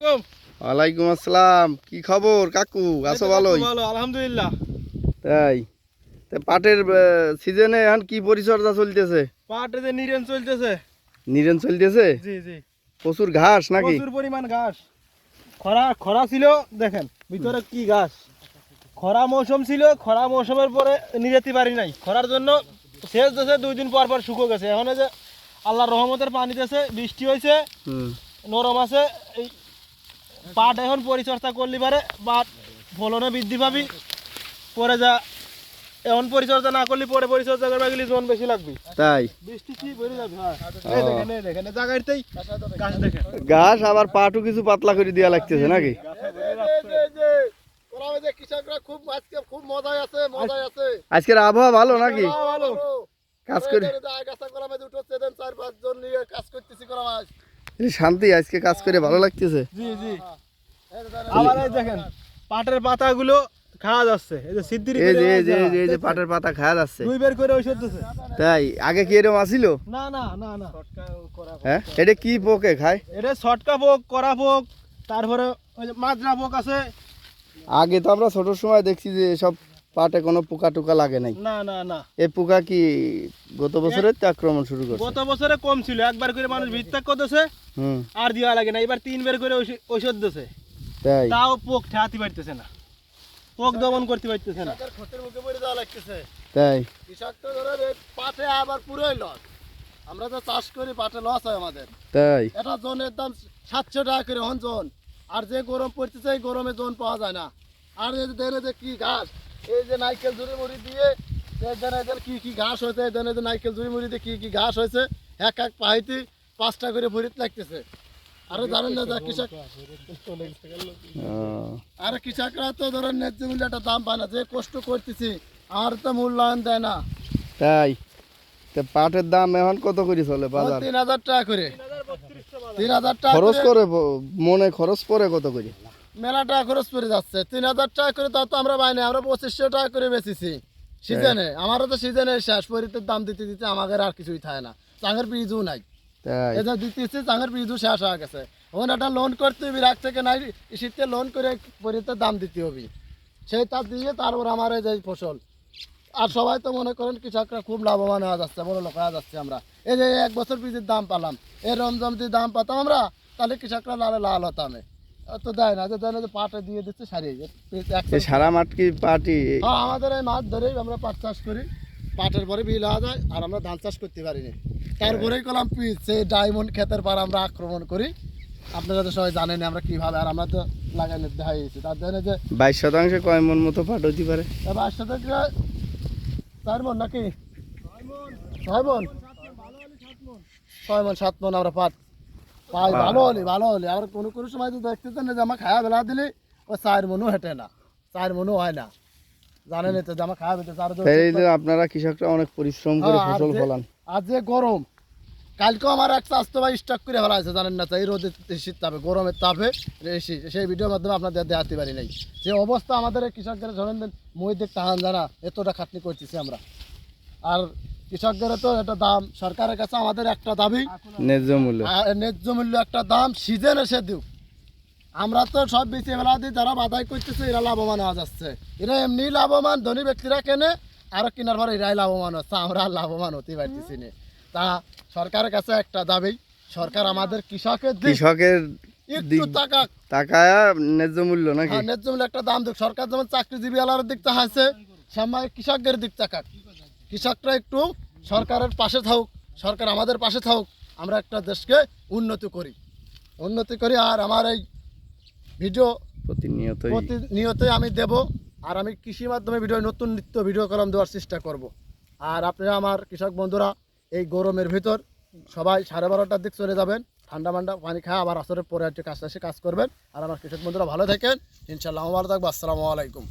ওয়ালাইকুম আসসালাম। কি খবর কাকু? আছো ভালোই? ভালো আলহামদুলিল্লাহ। তাই। পাটের সিজনে এখন কি পরিচর্যা চলতেছে? পাটে যে নিরেন চলতেছে। নিরেন চলতেছে? জি জি। প্রচুর ঘাস নাকি? প্রচুর পরিমাণ ঘাস। খরা খরা ছিল দেখেন ভিতরে কি ঘাস? খরা মৌসুম ছিল খরা মৌসুমের পরে নিরেতে পারি নাই। খরার জন্য শেষ দেশে দুই দিন পর পর শুকো গেছে। এখন যে আল্লাহর রহমতের পানি দেশে বৃষ্টি হয়েছে নরম আছে এই পাট এখন পরিচর্যা করলি পারে পাট ফলনে বৃদ্ধি পাবি। পরে যা এখন পরিচর্যা না করলে পরে পরিচর্যা করবে গেলে জন বেশি লাগবে। তাই? বৃষ্টি কি বেড়ে যাবে হ্যাঁ। দেখেন দেখেন জায়গাটাই গাছ দেখেন। আবার পাটও কিছু পাতলা করে দেওয়া লাগতেছে নাকি? আজকের আবহাওয়া ভালো নাকি? কাজ করে কাজ করতেছি শান্তি আজকে কাজ করে ভালো লাগতেছে। জি জি। আবার এই দেখেন পাটের পাতাগুলো খাওয়া যাচ্ছে। এই যে সিদ্ধির এই যে এই যে এই যে- এই যে পাটের পাতা খাওয়া যাচ্ছে। দুই বের করে তাই আগে কি এরকম না না না না। হ্যাঁ? এটা কি পোকে খায়? এটা ছটকা পোক করা পোক তারপরে ওই যে মাজরা পোক আছে। আগে তো আমরা ছোট সময় দেখছি যে সব পাটে কোনো পোকা টোকা লাগে নাই? না না না। এই পোকা কি গত বছরের তো আক্রমণ শুরু করছে? গত বছরে কম ছিল একবার করে মানুষ ভিত্তাক করতেছে হুম। আর দেওয়া লাগে না এবার তিন বের করে ঔষধ দিচ্ছে তাই? তাও পোক ঠেয়াতে পারতেছে না। পোক দমন করতে পারতেছে না। ক্ষতির মুখে পড়ে যাওয়া লাগতেছে। তাই? কৃষক তো ধরেন পাটে আবার পুরোই লস আমরা তো চাষ করি পাটে লস হয় আমাদের। তাই? এটা জনের দাম সাতশো টাকা করে হন জন। আর যে গরম পড়তেছে এই গরমে জন পাওয়া যায় না। আর এই যে দেনে যে কি ঘাস এই যে নাইকেল ঝুড়ি মুড়ি দিয়ে এদের কি কি ঘাস হয়েছে দেনে যে নাইকেল ঝুড়ি মুড়ি দিয়ে কি কি ঘাস হয়েছে এক এক পাহিতে পাঁচটা করে ভরিত লাগতেছে। আরও জানেন না যা কৃষক আর কৃষকরা তো ধরেন ন্যায্য মূল্য একটা দাম পায় না যে কষ্ট করতেছি আর তো মূল্যায়ন দেয় না। তাই? তা পাটের দাম এখন কত করে চলে বাজার? তিন হাজার টাকা করে। তিন হাজার টাকা খরচ করে করে মনে খরচ পড়ে কত করে? মেলা টাকা খরচ পড়ে যাচ্ছে। তিন হাজার টাকা করে তো আমরা পাইনি আমরা পঁচিশশো টাকা করে বেচেছি। সিজনে আমারও তো সিজনে শেষ পরিতের দাম দিতে দিতে আমাদের আর কিছুই থাকে না। চাঙের পিজু নাই। এটা দিতেছি চাঙের শেষ হয়ে গেছে। ওখানে একটা লোন করতে হবে রাখ থেকে নাই শীতে লোন করে দাম দিতে হবে সেই তার দিয়ে তারপর আমার এই যে ফসল। আর সবাই তো মনে করেন কৃষকরা খুব লাভবান হওয়া যাচ্ছে বড় লোক হওয়া যাচ্ছে আমরা। এই যে এক বছর পিসের দাম পেলাম এই রমজাম যদি দাম পাতাম আমরা তাহলে কৃষকরা লালে লাল হতাম। তো দেয় না যে দেয় না যে পাটে দিয়ে দিচ্ছে সারিয়ে সারা মাঠ কি পাটি? হ্যাঁ আমাদের এই মাছ ধরেই আমরা পাট চাষ করি। পাটের পরে বিল হওয়া যায় আর আমরা ধান চাষ করতে পারিনি তারপরেই কলাম পিস সেই ডায়মন্ড ক্ষেতের পর আমরা আক্রমণ করি। আপনারা তো সবাই জানেন আমরা কীভাবে আর আমরা তো লাগানো দেখাইছি তার জন্য যে বাইশ শতাংশে কয় মন মতো পাট হতে পারে? বাসটা থেকে চার মন নাকি? ছয় মন। ছয় মন সাত মন আমরা পাট পাই ভালো হলি ভালো হলি। আর কোনো কোনো সময় তো দেখতেছেন না যে আমার খায়া বেলা দিলে চার মনও হেঁটে না চার মনও হয় না। জানেন তো চার আপনারা কৃষকরা অনেক পরিশ্রম করে হ্যাঁ, ফসল ফলান। যে গরম কালকেও আমার এক স্বাস্থ্য ভাই স্টক করে ফেলা আছে জানেন না এই রোদের শীত তাপে গরমের তাপে সেই ভিডিওর মাধ্যমে আপনাদের দেখাতে পারি নাই। যে অবস্থা আমাদের কৃষকদের ধরেন হান জানা এতটা খাটনি করতেছি আমরা। আর কৃষকদের তো একটা দাম সরকারের কাছে আমাদের একটা দাবি ন্যায্য মূল্য। ন্যায্য মূল্য একটা দাম সিজন এসে দিক আমরা তো সব বেশি বেলা দিই যারা বাধাই করতেছে এরা লাভবান হওয়া যাচ্ছে। এরা এমনি লাভবান ধনী ব্যক্তিরা কেনে আর কেনার পর এরাই লাভবান হচ্ছে আমরা লাভবান হতে পারতেছি না। তা সরকারের কাছে একটা দাবি সরকার আমাদের কৃষকের দিক কৃষকের একটু দিক- টাকা ন্যায্য মূল্য নাকি? হ্যাঁ, ন্যায্য মূল্য একটা দাম দিক। সরকার যেমন চাকরিজীবী আলার দিক চাহাচ্ছে সময় কৃষকদের দিক চাকাক কৃষকরা একটু সরকারের পাশে থাকুক সরকার আমাদের পাশে থাকুক আমরা একটা দেশকে উন্নতি করি। উন্নতি করি আর আমার এই ভিডিও প্রতিনিয়ত প্রতিনিয়তই আমি দেব আর আমি কৃষি মাধ্যমে ভিডিও নতুন নিত্য ভিডিও কলম দেওয়ার চেষ্টা করব। আর আপনারা আমার কৃষক বন্ধুরা এই গরমের ভিতর সবাই সাড়ে বারোটার দিক চলে যাবেন ঠান্ডা মান্ডা পানি খায় আবার আসরের পরে একটু কাজ এসে কাজ করবেন। আর আমার কৃষক বন্ধুরা ভালো থাকেন ইনশাল্লাহ ভালো থাকব আসসালামু আলাইকুম।